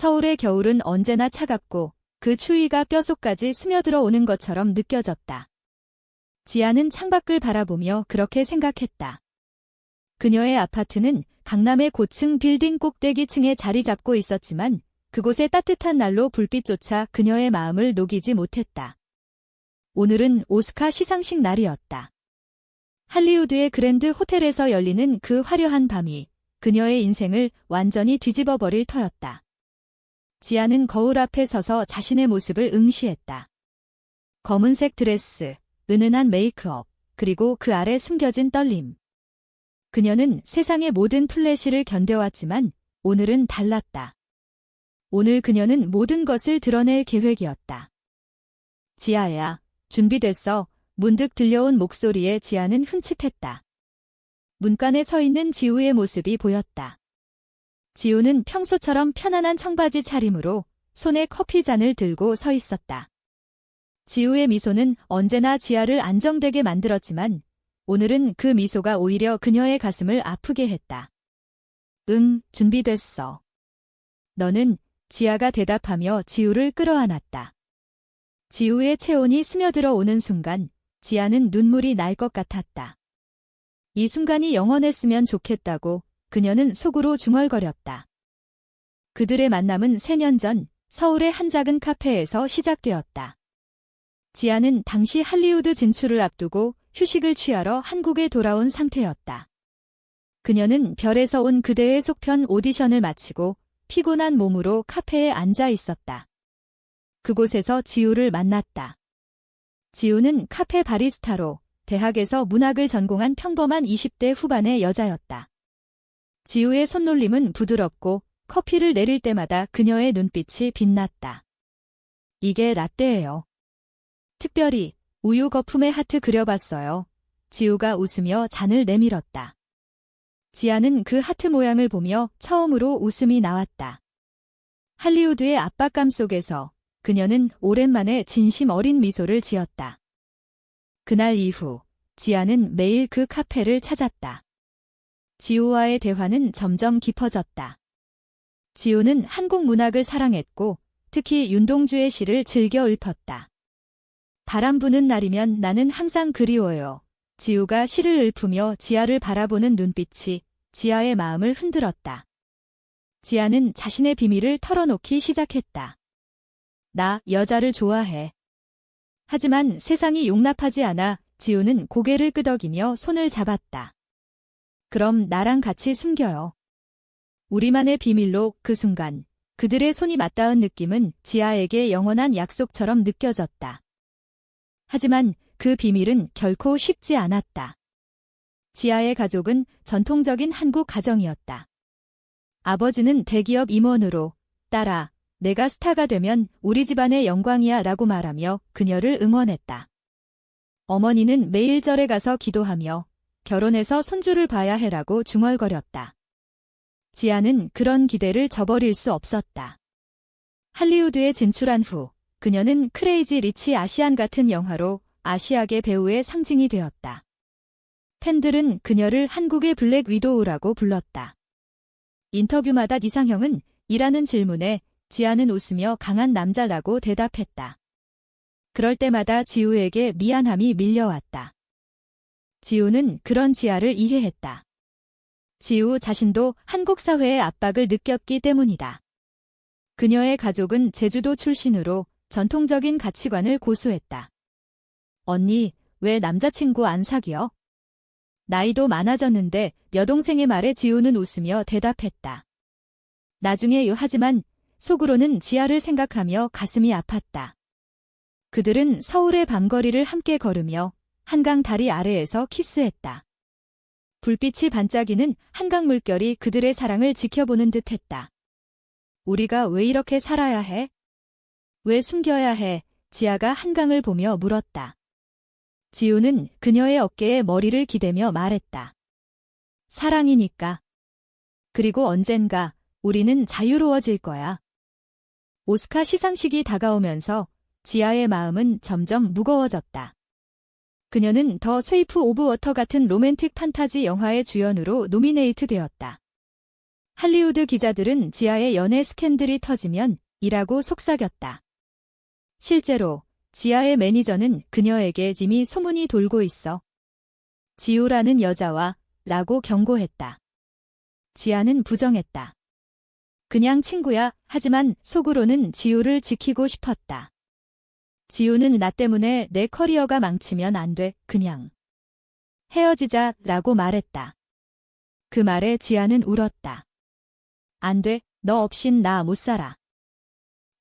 서울의 겨울은 언제나 차갑고 그 추위가 뼛속까지 스며들어 오는 것처럼 느껴졌다. 지아는 창밖을 바라보며 그렇게 생각했다. 그녀의 아파트는 강남의 고층 빌딩 꼭대기 층에 자리 잡고 있었지만 그곳의 따뜻한 난로 불빛조차 그녀의 마음을 녹이지 못했다. 오늘은 오스카 시상식 날이었다. 할리우드의 그랜드 호텔에서 열리는 그 화려한 밤이 그녀의 인생을 완전히 뒤집어 버릴 터였다. 지아는 거울 앞에 서서 자신의 모습을 응시했다. 검은색 드레스, 은은한 메이크업, 그리고 그 아래 숨겨진 떨림. 그녀는 세상의 모든 플래시를 견뎌왔지만 오늘은 달랐다. 오늘 그녀는 모든 것을 드러낼 계획이었다. 지아야, 준비됐어. 문득 들려온 목소리에 지아는 흠칫했다. 문간에 서 있는 지우의 모습이 보였다. 지우는 평소처럼 편안한 청바지 차림으로 손에 커피잔을 들고 서 있었다. 지우의 미소는 언제나 지아를 안정되게 만들었지만 오늘은 그 미소가 오히려 그녀의 가슴을 아프게 했다. 응, 준비됐어. 너는 지아가 대답하며 지우를 끌어안았다. 지우의 체온이 스며들어 오는 순간 지아는 눈물이 날 것 같았다. 이 순간이 영원했으면 좋겠다고 그녀는 속으로 중얼거렸다. 그들의 만남은 3년 전 서울의 한 작은 카페에서 시작되었다. 지아는 당시 할리우드 진출을 앞두고 휴식을 취하러 한국에 돌아온 상태였다. 그녀는 별에서 온 그대의 속편 오디션을 마치고 피곤한 몸으로 카페에 앉아 있었다. 그곳에서 지우를 만났다. 지우는 카페 바리스타로 대학에서 문학을 전공한 평범한 20대 후반의 여자였다. 지우의 손놀림은 부드럽고 커피를 내릴 때마다 그녀의 눈빛이 빛났다. 이게 라떼예요. 특별히 우유 거품에 하트 그려봤어요. 지우가 웃으며 잔을 내밀었다. 지아는 그 하트 모양을 보며 처음으로 웃음이 나왔다. 할리우드의 압박감 속에서 그녀는 오랜만에 진심 어린 미소를 지었다. 그날 이후 지아는 매일 그 카페를 찾았다. 지우와의 대화는 점점 깊어졌다. 지우는 한국 문학을 사랑했고 특히 윤동주의 시를 즐겨 읊었다. 바람 부는 날이면 나는 항상 그리워요. 지우가 시를 읊으며 지아를 바라보는 눈빛이 지아의 마음을 흔들었다. 지아는 자신의 비밀을 털어놓기 시작했다. 나 여자를 좋아해. 하지만 세상이 용납하지 않아 지우는 고개를 끄덕이며 손을 잡았다. 그럼 나랑 같이 숨겨요. 우리만의 비밀로 그 순간 그들의 손이 맞닿은 느낌은 지아에게 영원한 약속처럼 느껴졌다. 하지만 그 비밀은 결코 쉽지 않았다. 지아의 가족은 전통적인 한국 가정이었다. 아버지는 대기업 임원으로 딸아, 내가 스타가 되면 우리 집안의 영광이야 라고 말하며 그녀를 응원했다. 어머니는 매일 절에 가서 기도하며 결혼해서 손주를 봐야 해라고 중얼거렸다. 지아는 그런 기대를 저버릴 수 없었다. 할리우드에 진출한 후 그녀는 크레이지 리치 아시안 같은 영화로 아시아계 배우의 상징이 되었다. 팬들은 그녀를 한국의 블랙 위도우라고 불렀다. 인터뷰마다 이상형은 이라는 질문에 지아는 웃으며 강한 남자라고 대답했다. 그럴 때마다 지우에게 미안함이 밀려왔다. 지우는 그런 지아를 이해했다. 지우 자신도 한국 사회의 압박을 느꼈기 때문이다. 그녀의 가족은 제주도 출신으로 전통적인 가치관을 고수했다. 언니, 왜 남자친구 안 사귀어? 나이도 많아졌는데 여동생의 말에 지우는 웃으며 대답했다. 나중에 요 하지만 속으로는 지아를 생각하며 가슴이 아팠다. 그들은 서울의 밤거리를 함께 걸으며 한강 다리 아래에서 키스했다. 불빛이 반짝이는 한강 물결이 그들의 사랑을 지켜보는 듯 했다. 우리가 왜 이렇게 살아야 해? 왜 숨겨야 해? 지아가 한강을 보며 물었다. 지우는 그녀의 어깨에 머리를 기대며 말했다. 사랑이니까. 그리고 언젠가 우리는 자유로워질 거야. 오스카 시상식이 다가오면서 지아의 마음은 점점 무거워졌다. 그녀는 더 스웨이프 오브 워터 같은 로맨틱 판타지 영화의 주연으로 노미네이트 되었다. 할리우드 기자들은 지아의 연애 스캔들이 터지면 이라고 속삭였다. 실제로 지아의 매니저는 그녀에게 이미 소문이 돌고 있어. 지우라는 여자와 라고 경고했다. 지아는 부정했다. 그냥 친구야 하지만 속으로는 지우를 지키고 싶었다. 지우는 나 때문에 내 커리어가 망치면 안 돼, 그냥. 헤어지자 라고 말했다. 그 말에 지아는 울었다. 안 돼, 너 없인 나 못 살아.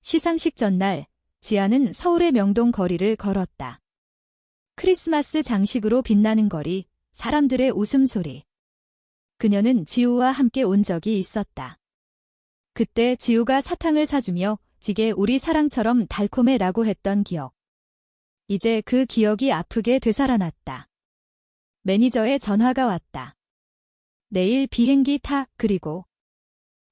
시상식 전날, 지아는 서울의 명동 거리를 걸었다. 크리스마스 장식으로 빛나는 거리, 사람들의 웃음소리. 그녀는 지우와 함께 온 적이 있었다. 그때 지우가 사탕을 사주며 지게 우리 사랑처럼 달콤해 라고 했던 기억. 이제 그 기억이 아프게 되살아났다. 매니저의 전화가 왔다. 내일 비행기 타, 그리고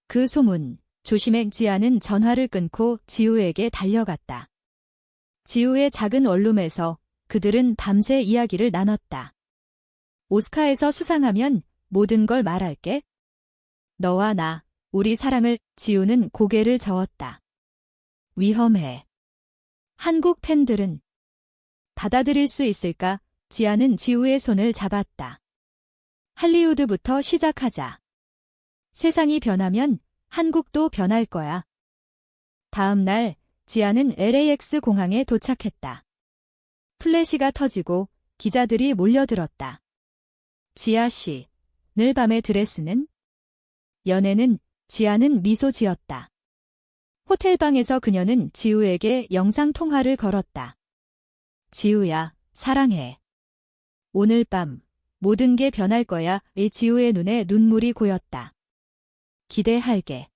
그 소문, 조심해 지아는 전화를 끊고 지우에게 달려갔다. 지우의 작은 원룸에서 그들은 밤새 이야기를 나눴다. 오스카에서 수상하면 모든 걸 말할게. 너와 나, 우리 사랑을 지우는 고개를 저었다. 위험해. 한국 팬들은 받아들일 수 있을까? 지아는 지우의 손을 잡았다. 할리우드부터 시작하자. 세상이 변하면 한국도 변할 거야. 다음 날 지아는 LAX 공항에 도착했다. 플래시가 터지고 기자들이 몰려들었다. 지아 씨, 늘 밤의 드레스는? 연애는 지아는 미소 지었다. 호텔방에서 그녀는 지우에게 영상 통화를 걸었다. 지우야, 사랑해. 오늘 밤 모든 게 변할 거야. 이 지우의 눈에 눈물이 고였다. 기대할게.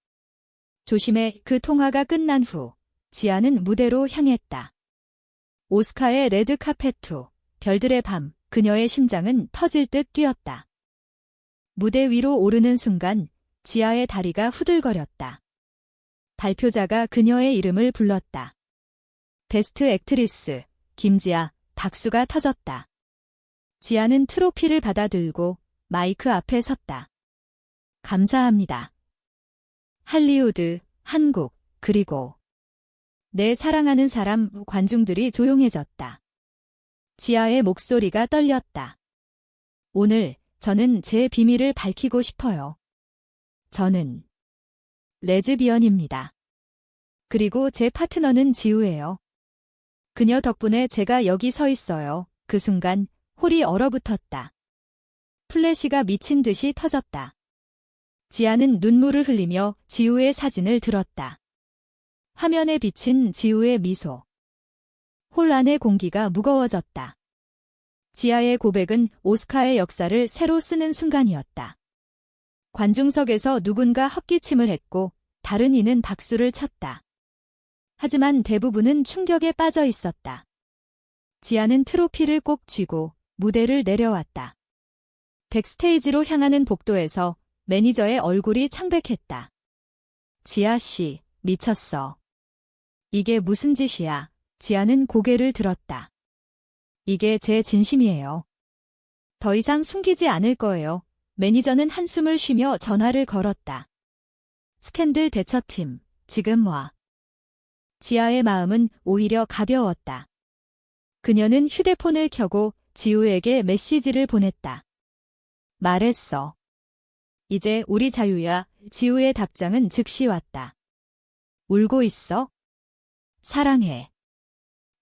조심해 그 통화가 끝난 후 지아는 무대로 향했다. 오스카의 레드 카페 투 별들의 밤 그녀의 심장은 터질 듯 뛰었다. 무대 위로 오르는 순간 지아의 다리가 후들거렸다. 발표자가 그녀의 이름을 불렀다. 베스트 액트리스 김지아 박수가 터졌다. 지아는 트로피를 받아들고 마이크 앞에 섰다. 감사합니다. 할리우드, 한국, 그리고 내 사랑하는 사람 관중들이 조용해졌다. 지아의 목소리가 떨렸다. 오늘 저는 제 비밀을 밝히고 싶어요. 저는 레즈비언입니다. 그리고 제 파트너는 지우예요. 그녀 덕분에 제가 여기 서 있어요. 그 순간 홀이 얼어붙었다. 플래시가 미친 듯이 터졌다. 지아는 눈물을 흘리며 지우의 사진을 들었다. 화면에 비친 지우의 미소. 홀 안의 공기가 무거워졌다. 지아의 고백은 오스카의 역사를 새로 쓰는 순간이었다. 관중석에서 누군가 헛기침을 했고 다른 이는 박수를 쳤다. 하지만 대부분은 충격에 빠져 있었다. 지아는 트로피를 꼭 쥐고 무대를 내려왔다. 백스테이지로 향하는 복도에서 매니저의 얼굴이 창백했다. 지아 씨, 미쳤어. 이게 무슨 짓이야? 지아는 고개를 들었다. 이게 제 진심이에요. 더 이상 숨기지 않을 거예요. 매니저는 한숨을 쉬며 전화를 걸었다. 스캔들 대처팀, 지금 와. 지아의 마음은 오히려 가벼웠다. 그녀는 휴대폰을 켜고 지우에게 메시지를 보냈다. 말했어. 이제 우리 자유야. 지우의 답장은 즉시 왔다. 울고 있어? 사랑해.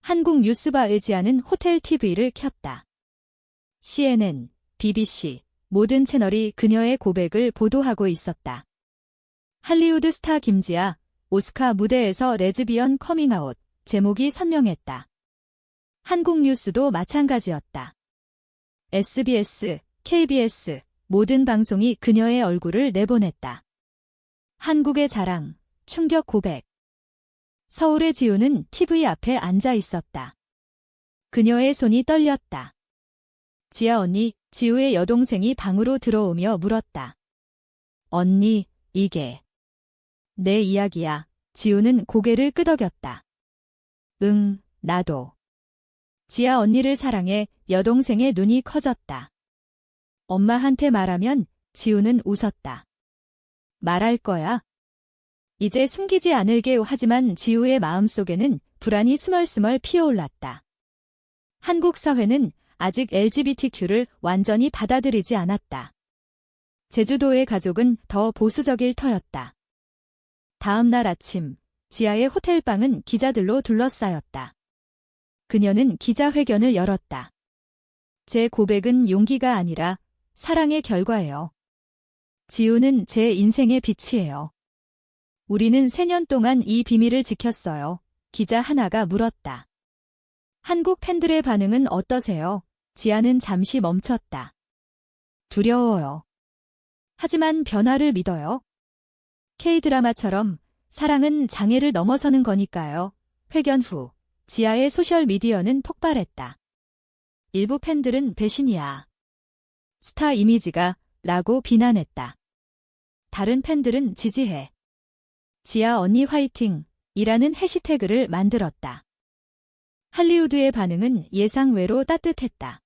한국 뉴스바에 지하는 호텔 TV를 켰다. CNN, BBC, 모든 채널이 그녀의 고백을 보도하고 있었다. 할리우드 스타 김지아, 오스카 무대에서 레즈비언 커밍아웃, 제목이 선명했다. 한국 뉴스도 마찬가지였다. SBS, KBS, 모든 방송이 그녀의 얼굴을 내보냈다. 한국의 자랑, 충격 고백. 서울의 지우는 TV 앞에 앉아 있었다. 그녀의 손이 떨렸다. 지아 언니, 지우의 여동생이 방으로 들어오며 물었다. 언니, 이게 내 이야기야. 지우는 고개를 끄덕였다. 응, 나도. 지아 언니를 사랑해 여동생의 눈이 커졌다. 엄마한테 말하면 지우는 웃었다. 말할 거야. 이제 숨기지 않을게 하지만 지우의 마음속에는 불안이 스멀스멀 피어올랐다. 한국 사회는 아직 LGBTQ를 완전히 받아들이지 않았다. 제주도의 가족은 더 보수적일 터였다. 다음 날 아침, 지하의 호텔방은 기자들로 둘러싸였다. 그녀는 기자회견을 열었다. 제 고백은 용기가 아니라 사랑의 결과예요. 지우는 제 인생의 빛이에요. 우리는 3년 동안 이 비밀을 지켰어요. 기자 하나가 물었다. 한국 팬들의 반응은 어떠세요? 지아는 잠시 멈췄다. 두려워요. 하지만 변화를 믿어요. K드라마처럼 사랑은 장애를 넘어서는 거니까요. 회견 후 지아의 소셜미디어는 폭발했다. 일부 팬들은 배신이야. 스타 이미지가 라고 비난했다. 다른 팬들은 지지해. 지아 언니 화이팅 이라는 해시태그를 만들었다. 할리우드의 반응은 예상외로 따뜻했다.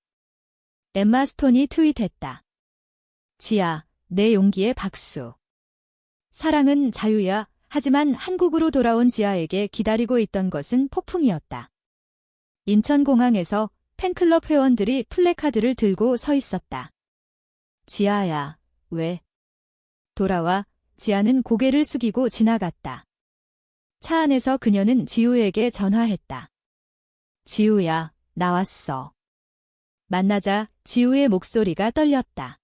엠마 스톤이 트윗했다. 지아, 내 용기에 박수. 사랑은 자유야. 하지만 한국으로 돌아온 지아에게 기다리고 있던 것은 폭풍이었다. 인천공항에서 팬클럽 회원들이 플래카드를 들고 서 있었다. 지아야, 왜? 돌아와, 지아는 고개를 숙이고 지나갔다. 차 안에서 그녀는 지우에게 전화했다. 지우야, 나왔어. 만나자 지우의 목소리가 떨렸다.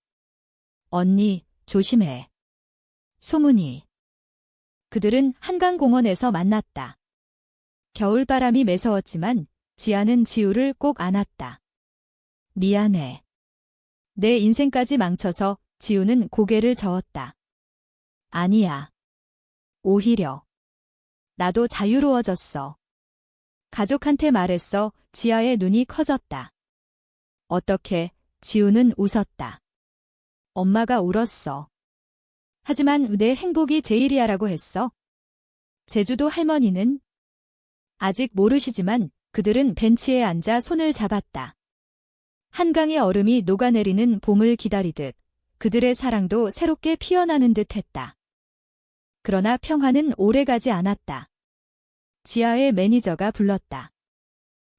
언니, 조심해. 소문이. 그들은 한강공원에서 만났다. 겨울바람이 매서웠지만 지아는 지우를 꼭 안았다. 미안해. 내 인생까지 망쳐서 지우는 고개를 저었다. 아니야. 오히려. 나도 자유로워졌어. 가족한테 말했어. 지아의 눈이 커졌다. 어떻게, 지우는 웃었다. 엄마가 울었어. 하지만 내 행복이 제일이야라고 했어. 제주도 할머니는 아직 모르시지만 그들은 벤치에 앉아 손을 잡았다. 한강의 얼음이 녹아내리는 봄을 기다리듯 그들의 사랑도 새롭게 피어나는 듯 했다. 그러나 평화는 오래가지 않았다. 지하의 매니저가 불렀다.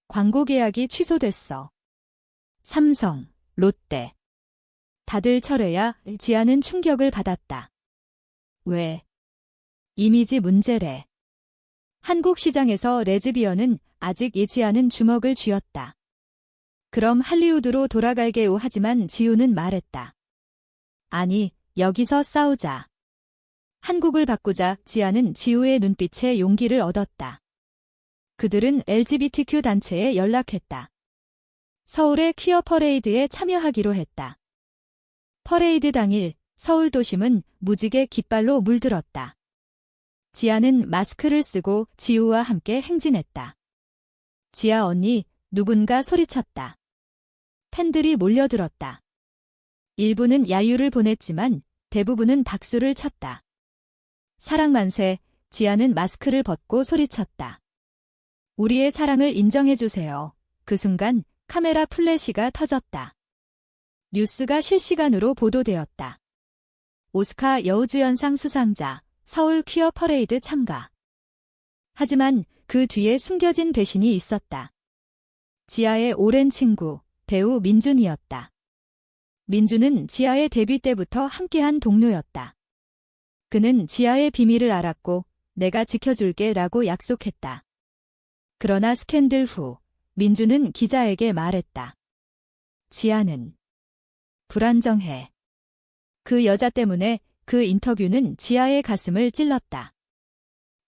광고 계약이 취소됐어. 삼성, 롯데. 다들 철회야 지하는 충격을 받았다. 왜? 이미지 문제래. 한국 시장에서 레즈비언은 아직 예지 않은 주먹을 쥐었다. 그럼 할리우드로 돌아갈게요 하지만 지우는 말했다. 아니, 여기서 싸우자. 한국을 바꾸자 지아는 지우의 눈빛에 용기를 얻었다. 그들은 LGBTQ 단체에 연락했다. 서울의 퀴어 퍼레이드에 참여하기로 했다. 퍼레이드 당일 서울 도심은 무지개 깃발로 물들었다. 지아는 마스크를 쓰고 지우와 함께 행진했다. 지아 언니, 누군가 소리쳤다. 팬들이 몰려들었다. 일부는 야유를 보냈지만 대부분은 박수를 쳤다. 사랑 만세, 지아는 마스크를 벗고 소리쳤다. 우리의 사랑을 인정해주세요. 그 순간 카메라 플래시가 터졌다. 뉴스가 실시간으로 보도되었다. 오스카 여우주연상 수상자, 서울 퀴어 퍼레이드 참가. 하지만 그 뒤에 숨겨진 배신이 있었다. 지아의 오랜 친구, 배우 민준이었다. 민준은 지아의 데뷔 때부터 함께한 동료였다. 그는 지아의 비밀을 알았고 내가 지켜줄게 라고 약속했다. 그러나 스캔들 후 민주는 기자에게 말했다. 지아는 불안정해. 그 여자 때문에 그 인터뷰는 지아의 가슴을 찔렀다.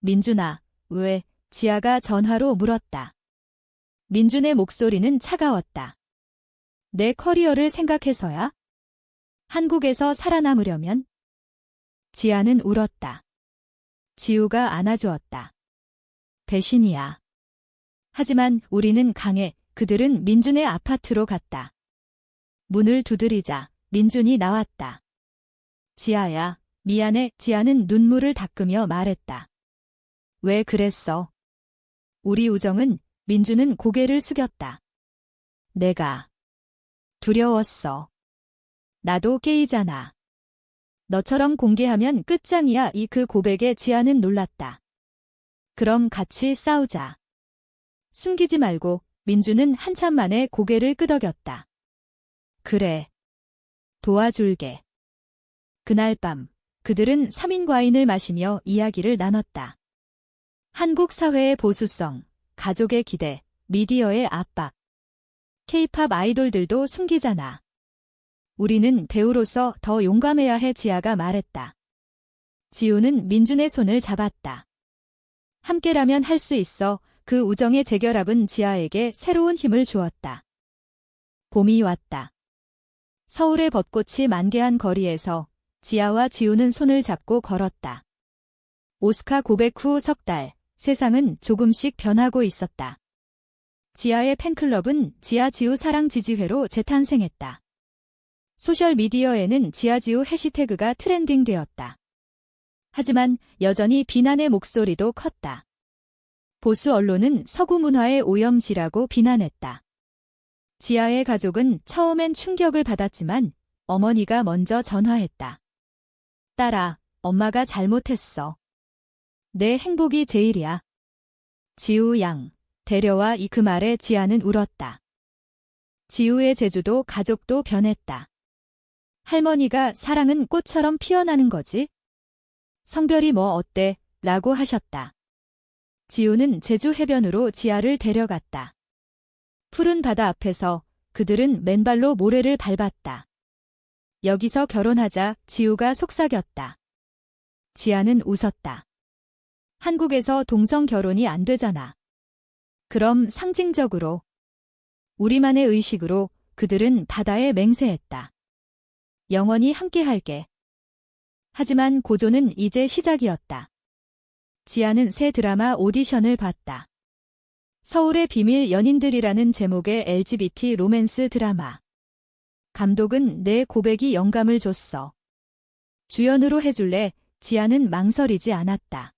민준아, 왜? 지아가 전화로 물었다. 민준의 목소리는 차가웠다. 내 커리어를 생각해서야? 한국에서 살아남으려면? 지아는 울었다. 지우가 안아주었다. 배신이야. 하지만 우리는 강해. 그들은 민준의 아파트로 갔다. 문을 두드리자 민준이 나왔다. 지아야, 미안해. 지아는 눈물을 닦으며 말했다. 왜 그랬어? 우리 우정은 민준은 고개를 숙였다. 내가 두려웠어. 나도 깨이잖아. 너처럼 공개하면 끝장이야 이 그 고백에 지아는 놀랐다. 그럼 같이 싸우자. 숨기지 말고 민주는 한참 만에 고개를 끄덕였다. 그래. 도와줄게. 그날 밤 그들은 3인 과인을 마시며 이야기를 나눴다. 한국 사회의 보수성, 가족의 기대, 미디어의 압박. 케이팝 아이돌들도 숨기잖아. 우리는 배우로서 더 용감해야 해 지아가 말했다. 지우는 민준의 손을 잡았다. 함께라면 할 수 있어 그 우정의 재결합은 지아에게 새로운 힘을 주었다. 봄이 왔다. 서울의 벚꽃이 만개한 거리에서 지아와 지우는 손을 잡고 걸었다. 오스카 고백 후 석 달, 세상은 조금씩 변하고 있었다. 지아의 팬클럽은 지아지우 사랑 지지회로 재탄생했다. 소셜미디어에는 지아지우 해시태그가 트렌딩되었다. 하지만 여전히 비난의 목소리도 컸다. 보수 언론은 서구 문화의 오염지라고 비난했다. 지아의 가족은 처음엔 충격을 받았지만 어머니가 먼저 전화했다. 딸아, 엄마가 잘못했어. 내 행복이 제일이야. 지우 양, 데려와 이 그 말에 지아는 울었다. 지우의 제주도 가족도 변했다. 할머니가 사랑은 꽃처럼 피어나는 거지? 성별이 뭐 어때? 라고 하셨다. 지우는 제주 해변으로 지아를 데려갔다. 푸른 바다 앞에서 그들은 맨발로 모래를 밟았다. 여기서 결혼하자 지우가 속삭였다. 지아는 웃었다. 한국에서 동성 결혼이 안 되잖아. 그럼 상징적으로 우리만의 의식으로 그들은 바다에 맹세했다. 영원히 함께할게. 하지만 고조는 이제 시작이었다. 지아는 새 드라마 오디션을 봤다. 서울의 비밀 연인들이라는 제목의 LGBT 로맨스 드라마. 감독은 내 고백이 영감을 줬어. 주연으로 해줄래? 지아는 망설이지 않았다.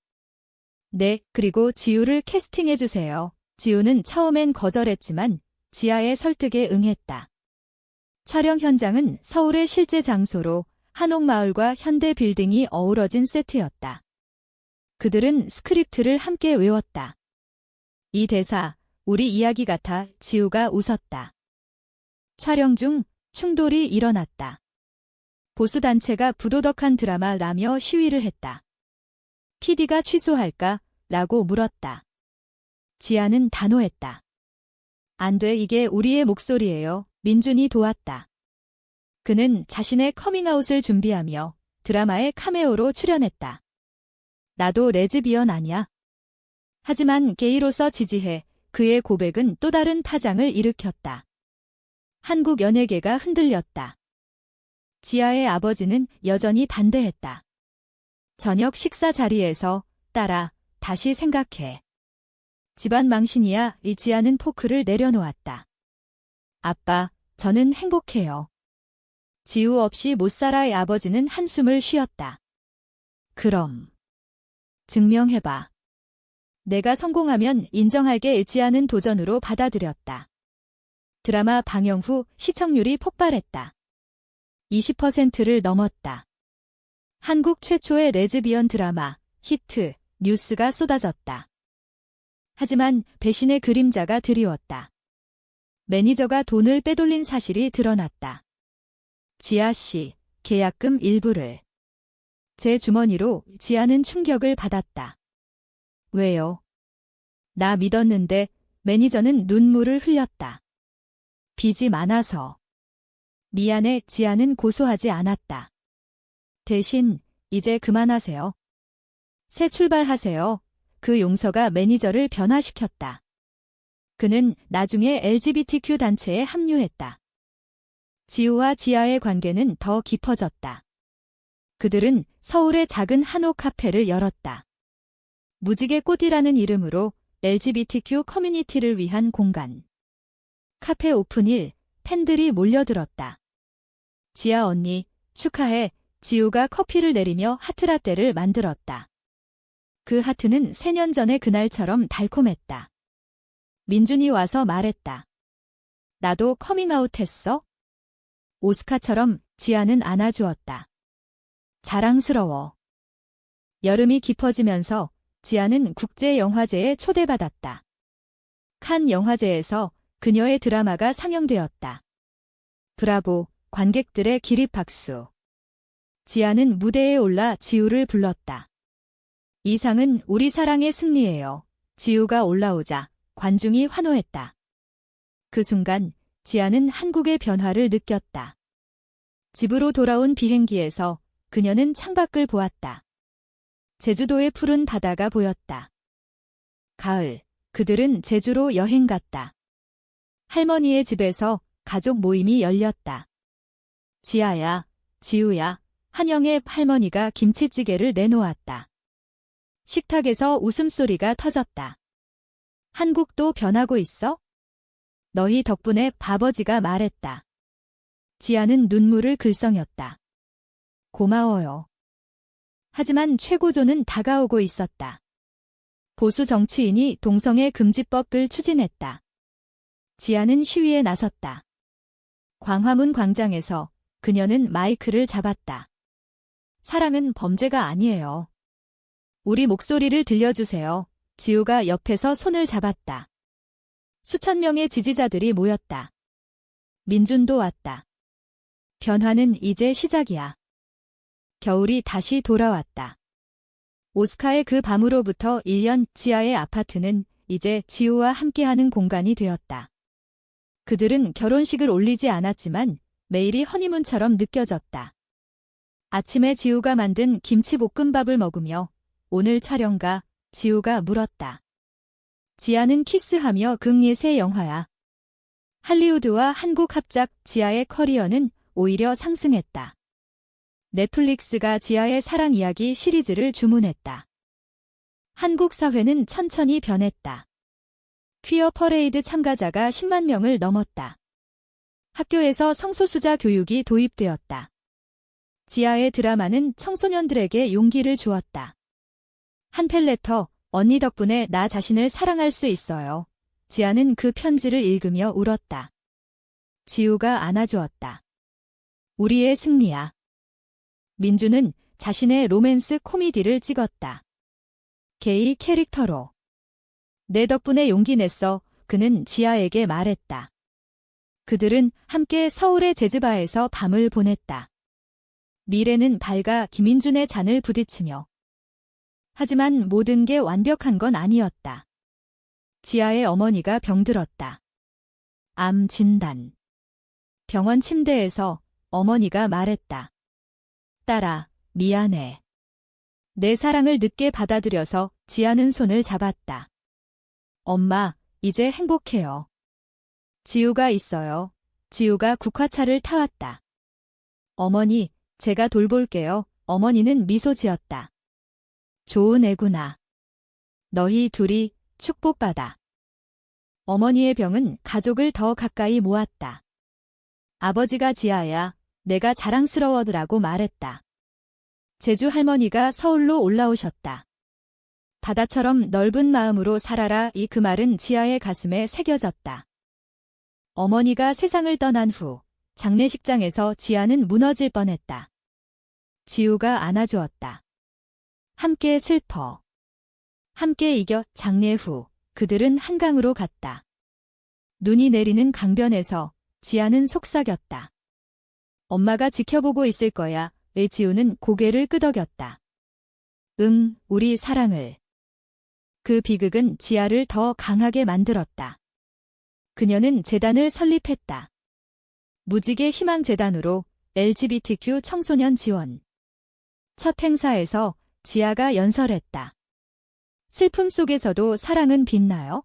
네, 그리고 지우를 캐스팅해주세요. 지우는 처음엔 거절했지만 지아의 설득에 응했다. 촬영 현장은 서울의 실제 장소로 한옥마을과 현대 빌딩이 어우러진 세트였다. 그들은 스크립트를 함께 외웠다. 이 대사, 우리 이야기 같아 지우가 웃었다. 촬영 중 충돌이 일어났다. 보수단체가 부도덕한 드라마라며 시위를 했다. PD가 취소할까? 라고 물었다. 지아는 단호했다. 안 돼, 이게 우리의 목소리예요. 민준이 도왔다. 그는 자신의 커밍아웃을 준비하며 드라마의 카메오로 출연했다. 나도 레즈비언 아니야. 하지만 게이로서 지지해 그의 고백은 또 다른 파장을 일으켰다. 한국 연예계가 흔들렸다. 지아의 아버지는 여전히 반대했다. 저녁 식사 자리에서 딸아, 다시 생각해. 집안 망신이야 이 지아는 포크를 내려놓았다. 아빠, 저는 행복해요. 지우 없이 못 살아의 아버지는 한숨을 쉬었다. 그럼. 증명해봐. 내가 성공하면 인정할게 지아는 도전으로 받아들였다. 드라마 방영 후 시청률이 폭발했다. 20%를 넘었다. 한국 최초의 레즈비언 드라마, 히트, 뉴스가 쏟아졌다. 하지만 배신의 그림자가 드리웠다. 매니저가 돈을 빼돌린 사실이 드러났다. 지아 씨, 계약금 일부를. 제 주머니로 지아는 충격을 받았다. 왜요? 나 믿었는데 매니저는 눈물을 흘렸다. 빚이 많아서. 미안해 지아는 고소하지 않았다. 대신 이제 그만하세요. 새 출발하세요. 그 용서가 매니저를 변화시켰다. 그는 나중에 LGBTQ 단체에 합류했다. 지우와 지아의 관계는 더 깊어졌다. 그들은 서울의 작은 한옥 카페를 열었다. 무지개 꽃이라는 이름으로 LGBTQ 커뮤니티를 위한 공간. 카페 오픈일 팬들이 몰려들었다. 지아 언니, 축하해. 지우가 커피를 내리며 하트라떼를 만들었다. 그 하트는 세년 전의 그날처럼 달콤했다. 민준이 와서 말했다. 나도 커밍아웃 했어? 오스카처럼 지아는 안아주었다. 자랑스러워. 여름이 깊어지면서 지아는 국제영화제에 초대받았다. 칸 영화제에서 그녀의 드라마가 상영되었다. 브라보, 관객들의 기립 박수. 지아는 무대에 올라 지우를 불렀다. 이 상은 우리 사랑의 승리예요. 지우가 올라오자 관중이 환호했다. 그 순간 지아는 한국의 변화를 느꼈다. 집으로 돌아온 비행기에서 그녀는 창밖을 보았다. 제주도의 푸른 바다가 보였다. 가을, 그들은 제주로 여행 갔다. 할머니의 집에서 가족 모임이 열렸다. 지아야, 지우야, 한영의 할머니가 김치찌개를 내놓았다. 식탁에서 웃음소리가 터졌다. 한국도 변하고 있어? 너희 덕분에 바버지가 말했다. 지아는 눈물을 글썽였다. 고마워요. 하지만 최고조는 다가오고 있었다. 보수 정치인이 동성애 금지법을 추진했다. 지아는 시위에 나섰다. 광화문 광장에서 그녀는 마이크를 잡았다. 사랑은 범죄가 아니에요. 우리 목소리를 들려주세요. 지우가 옆에서 손을 잡았다. 수천 명의 지지자들이 모였다. 민준도 왔다. 변화는 이제 시작이야. 겨울이 다시 돌아왔다. 오스카의 그 밤으로부터 1년 지하의 아파트는 이제 지우와 함께하는 공간이 되었다. 그들은 결혼식을 올리지 않았지만 매일이 허니문처럼 느껴졌다. 아침에 지우가 만든 김치볶음밥을 먹으며 오늘 촬영가 지우가 물었다. 지아는 키스하며 극리 새 영화야. 할리우드와 한국 합작 지아의 커리어는 오히려 상승했다. 넷플릭스가 지아의 사랑 이야기 시리즈를 주문했다. 한국 사회는 천천히 변했다. 퀴어 퍼레이드 참가자가 10만 명을 넘었다. 학교에서 성소수자 교육이 도입되었다. 지아의 드라마는 청소년들에게 용기를 주었다. 한 펠레터, 언니 덕분에 나 자신을 사랑할 수 있어요. 지아는 그 편지를 읽으며 울었다. 지우가 안아주었다. 우리의 승리야. 민주는 자신의 로맨스 코미디를 찍었다. 게이 캐릭터로. 내 덕분에 용기 냈어. 그는 지아에게 말했다. 그들은 함께 서울의 제즈바에서 밤을 보냈다. 미래는 밝아 김인준의 잔을 부딪히며. 하지만 모든 게 완벽한 건 아니었다. 지아의 어머니가 병들었다. 암 진단. 병원 침대에서 어머니가 말했다. 딸아, 미안해. 내 사랑을 늦게 받아들여서 지아는 손을 잡았다. 엄마, 이제 행복해요. 지우가 있어요. 지우가 국화차를 타왔다. 어머니, 제가 돌볼게요. 어머니는 미소 지었다. 좋은 애구나. 너희 둘이 축복받아. 어머니의 병은 가족을 더 가까이 모았다. 아버지가 지아야, 내가 자랑스러워드라고 말했다. 제주 할머니가 서울로 올라오셨다. 바다처럼 넓은 마음으로 살아라 이 그 말은 지아의 가슴에 새겨졌다. 어머니가 세상을 떠난 후 장례식장에서 지아는 무너질 뻔했다. 지우가 안아주었다. 함께 슬퍼. 함께 이겨 장례 후 그들은 한강으로 갔다. 눈이 내리는 강변에서 지아는 속삭였다. 엄마가 지켜보고 있을 거야. 의지우는 고개를 끄덕였다. 응, 우리 사랑을. 그 비극은 지아를 더 강하게 만들었다. 그녀는 재단을 설립했다. 무지개 희망재단으로 LGBTQ 청소년 지원. 첫 행사에서 지아가 연설했다. 슬픔 속에서도 사랑은 빛나요?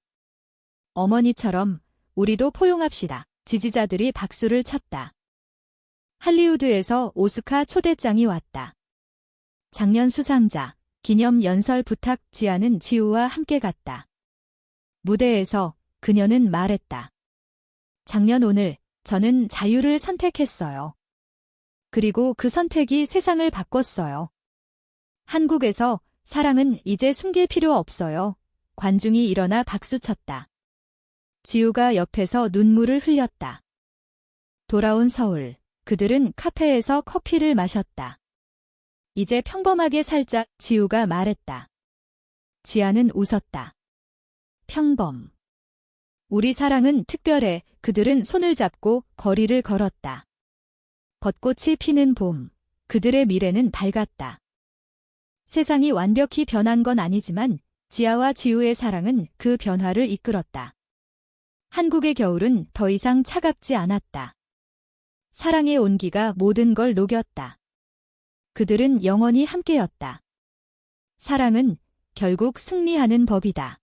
어머니처럼 우리도 포용합시다. 지지자들이 박수를 쳤다. 할리우드에서 오스카 초대장이 왔다. 작년 수상자, 기념 연설 부탁 지아는 지우와 함께 갔다. 무대에서 그녀는 말했다. 작년 오늘 저는 자유를 선택했어요. 그리고 그 선택이 세상을 바꿨어요. 한국에서 사랑은 이제 숨길 필요 없어요. 관중이 일어나 박수쳤다. 지우가 옆에서 눈물을 흘렸다. 돌아온 서울. 그들은 카페에서 커피를 마셨다. 이제 평범하게 살자, 지우가 말했다. 지아는 웃었다. 평범. 우리 사랑은 특별해. 그들은 손을 잡고 거리를 걸었다. 벚꽃이 피는 봄. 그들의 미래는 밝았다. 세상이 완벽히 변한 건 아니지만 지아와 지우의 사랑은 그 변화를 이끌었다. 한국의 겨울은 더 이상 차갑지 않았다. 사랑의 온기가 모든 걸 녹였다. 그들은 영원히 함께였다. 사랑은 결국 승리하는 법이다.